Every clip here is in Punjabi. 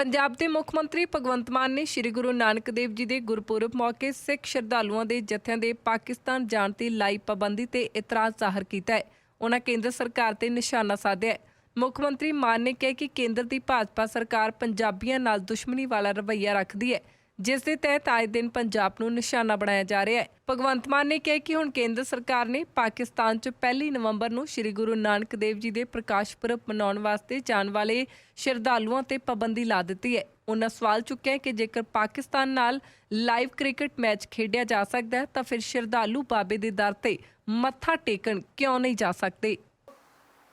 ਪੰਜਾਬ ਦੇ ਮੁੱਖ ਮੰਤਰੀ ਭਗਵੰਤ ਮਾਨ ਨੇ ਸ੍ਰੀ ਗੁਰੂ ਨਾਨਕ ਦੇਵ ਜੀ ਦੇ ਗੁਰਪੁਰਬ ਮੌਕੇ ਸਿੱਖ ਸ਼ਰਧਾਲੂਆਂ ਦੇ ਜਥਿਆਂ ਦੇ ਪਾਕਿਸਤਾਨ ਜਾਣ ਤੇ ਲਾਈ ਪਾਬੰਦੀ ਤੇ ਇਤਰਾਜ਼ ਜ਼ਾਹਰ ਕੀਤਾ ਹੈ। ਉਹਨਾਂ ਕੇਂਦਰ ਸਰਕਾਰ ਤੇ ਨਿਸ਼ਾਨਾ ਸਾਧਿਆ ਹੈ। ਮੁੱਖ ਮੰਤਰੀ ਮਾਨ ਨੇ ਕਿਹਾ ਕਿ ਕੇਂਦਰ ਦੀ ਭਾਜਪਾ ਸਰਕਾਰ ਪੰਜਾਬੀਆਂ ਨਾਲ ਦੁਸ਼ਮਣੀ ਵਾਲਾ ਰਵੱਈਆ ਰੱਖਦੀ ਹੈ। ਜਿਸ ਦੇ ਤਹਿਤ ਆਏ ਦਿਨ ਪੰਜਾਬ ਨੂੰ ਨਿਸ਼ਾਨਾ ਬਣਾਇਆ ਜਾ ਰਿਹਾ ਹੈ। ਭਗਵੰਤ ਮਾਨ ਨੇ ਕਿਹਾ ਕਿ ਹੁਣ ਕੇਂਦਰ ਸਰਕਾਰ ਨੇ ਪਾਕਿਸਤਾਨ 'ਚ 1 ਨਵੰਬਰ ਨੂੰ ਸ੍ਰੀ ਗੁਰੂ ਨਾਨਕ ਦੇਵ ਜੀ ਦੇ ਪ੍ਰਕਾਸ਼ ਪੁਰਬ ਮਨਾਉਣ ਵਾਸਤੇ ਜਾਣ ਵਾਲੇ ਸ਼ਰਧਾਲੂਆਂ ਤੇ ਪਾਬੰਦੀ ਲਾ ਦਿੱਤੀ ਹੈ। ਉਹਨਾਂ ਸਵਾਲ ਚੁੱਕਿਆ ਕਿ ਜੇਕਰ ਪਾਕਿਸਤਾਨ ਨਾਲ ਲਾਈਵ ਕ੍ਰਿਕਟ ਮੈਚ ਖੇਡਿਆ ਜਾ ਸਕਦਾ ਤਾਂ ਫਿਰ ਸ਼ਰਧਾਲੂ ਬਾਬੇ ਦੇ ਦਰ ਤੇ ਮੱਥਾ ਟੇਕਣ ਕਿਉਂ ਨਹੀਂ ਜਾ ਸਕਦੇ?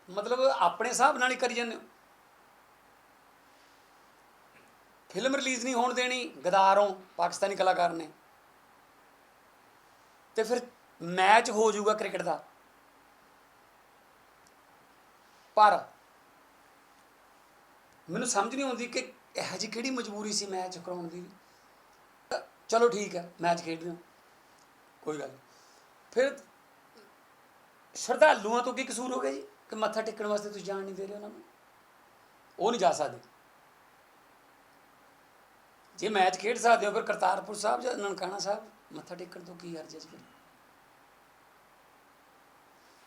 ਮਤਲਬ ਆਪਣੇ ਹਿਸਾਬ ਨਾਲ ਹੀ ਕਰੀ ਜਾਂਦੇ ਹੋ? ਫਿਲਮ ਰਿਲੀਜ਼ ਨਹੀਂ ਹੋਣ ਦੇਣੀ, ਗਦਾਰੋਂ ਪਾਕਿਸਤਾਨੀ ਕਲਾਕਾਰ ਨੇ। ਤੇ ਫਿਰ ਮੈਚ ਹੋ ਜਾਊਗਾ ਕ੍ਰਿਕਟ ਦਾ। ਪਰ ਮੈਨੂੰ ਸਮਝ ਨਹੀਂ ਆਉਂਦੀ ਕਿ ਇਹ ਜੀ ਕਿਹੜੀ ਮਜਬੂਰੀ ਸੀ ਮੈਚ ਕਰਾਉਣ ਦੀ। ਚਲੋ ਠੀਕ ਹੈ, ਮੈਚ ਖੇਡ ਰਹੇ ਹੋ। ਕੋਈ ਗੱਲ ਨਹੀਂ। ਫਿਰ ਸ਼ਰਧਾਲੂਆਂ ਤੋਂ ਕੀ ਕਸੂਰ ਹੋ ਗਿਆ ਜੀ? ਕਿ ਮੱਥਾ ਟੇਕਣ ਵਾਸਤੇ ਤੁਸੀਂ ਜਾਣ ਨਹੀਂ ਦੇ ਰਹੇ ਉਹਨਾਂ ਨੂੰ? ਉਹ ਨਹੀਂ ਜਾ ਸਕਦੇ। ਜੇ ਮੈਚ ਖੇਡ ਸਕਦੇ ਹੋ, ਫਿਰ ਕਰਤਾਰਪੁਰ ਸਾਹਿਬ ਜਾਂ ਨਨਕਾਣਾ ਸਾਹਿਬ, ਮੱਥਾ ਟੇਕਣ ਤੋਂ ਕੀ ਹਰਜ ਹੈ ਜੀ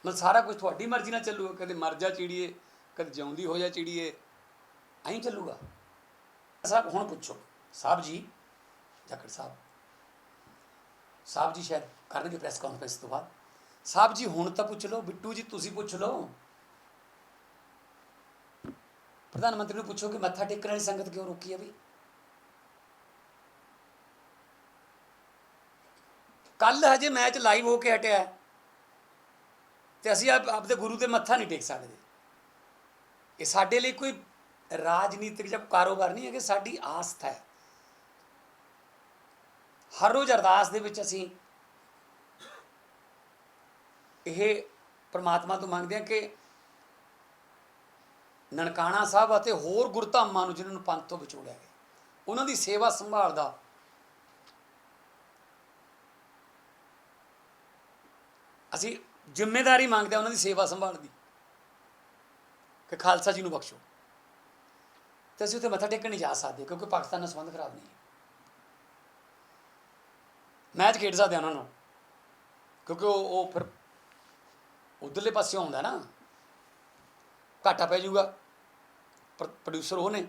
ਮਤਲਬ ਸਾਰਾ ਕੁਝ ਤੁਹਾਡੀ ਮਰਜ਼ੀ ਨਾਲ ਚੱਲੂਗਾ, ਕਦੇ ਮਰ ਜਾ ਚਿੜੀਏ, ਕਦੇ ਜਿਉਂਦੀ ਹੋ ਜਾ ਚਿੜੀਏ, ਐਂ ਚੱਲੂਗਾ। ਸਾਹਿਬ, ਹੁਣ ਪੁੱਛੋ, ਸਾਹਿਬ ਜੀ, ਜਾਖੜ ਸਾਹਿਬ ਸਾਹਿਬ ਜੀ ਸ਼ਾਇਦ ਕਰਨਗੇ ਪ੍ਰੈਸ ਕਾਨਫਰੰਸ ਤੋਂ ਬਾਅਦ। ਸਾਹਿਬ ਜੀ, ਹੁਣ ਤਾਂ ਪੁੱਛ ਲਓ, ਬਿੱਟੂ ਜੀ, ਤੁਸੀਂ ਪੁੱਛ ਲਓ। ਪ੍ਰਧਾਨ ਮੰਤਰੀ ਨੂੰ ਪੁੱਛੋ ਕਿ ਮੱਥਾ ਟੇਕਣ ਵਾਲੀ ਸੰਗਤ ਕਿਉਂ ਰੋਕੀ ਹੈ ਵੀ ਕੱਲ ਹਜੇ ਮੈਚ ਲਾਈਵ ਹੋ ਕੇ ਹਟਿਆ ਹੈ। ਤੇ ਅਸੀਂ ਆਪ ਆਪਦੇ ਗੁਰੂ ਤੇ ਮੱਥਾ ਨਹੀਂ ਟੇਕ ਸਕਦੇ ਇਹ ਸਾਡੇ ਲਈ ਕੋਈ ਰਾਜਨੀਤਿਕ ਜਾਂ ਕਾਰੋਬਾਰ ਨਹੀਂ ਹੈ ਕਿ ਸਾਡੀ ਆਸਥਾ ਹੈ ਹਰ ਰੋਜ਼ ਅਰਦਾਸ ਦੇ ਵਿੱਚ ਅਸੀਂ ਇਹ ਪ੍ਰਮਾਤਮਾ ਤੋਂ ਮੰਗਦੇ ਹਾਂ ਕਿ ਨਨਕਾਣਾ ਸਾਹਿਬ ਅਤੇ ਹੋਰ ਗੁਰਧਾਮਾਂ ਨੂੰ ਜਿਨ੍ਹਾਂ ਨੂੰ ਪੰਥ ਤੋਂ ਵਿਛੋੜਿਆ ਗਿਆ, ਉਹਨਾਂ ਦੀ ਸੇਵਾ ਸੰਭਾਲ ਦਾ ਅਸੀਂ ਜ਼ਿੰਮੇਵਾਰੀ ਮੰਗਦੇ ਹਾਂ ਉਹਨਾਂ ਦੀ ਸੇਵਾ ਸੰਭਾਲ ਦੀ ਕਿ ਖਾਲਸਾ ਜੀ ਨੂੰ ਬਖਸ਼ੋ। ਤੇ ਅਸੀਂ ਉੱਥੇ ਮੱਥਾ ਟੇਕਣ ਨਹੀਂ ਜਾ ਸਕਦੇ ਕਿਉਂਕਿ ਪਾਕਿਸਤਾਨ ਨਾਲ ਸੰਬੰਧ ਖਰਾਬ ਨਹੀਂ ਮੈਚ ਖੇਡ ਸਕਦੇ ਹਾਂ ਉਹਨਾਂ ਨੂੰ ਕਿਉਂਕਿ ਉਹ ਉਹ ਫਿਰ ਉਧਰਲੇ ਪਾਸੇ ਆਉਂਦਾ ਨਾ। ਘਾਟਾ ਪੈ ਜਾਊਗਾ। ਪ੍ਰੋਡਿਊਸਰ ਉਹ ਨੇ।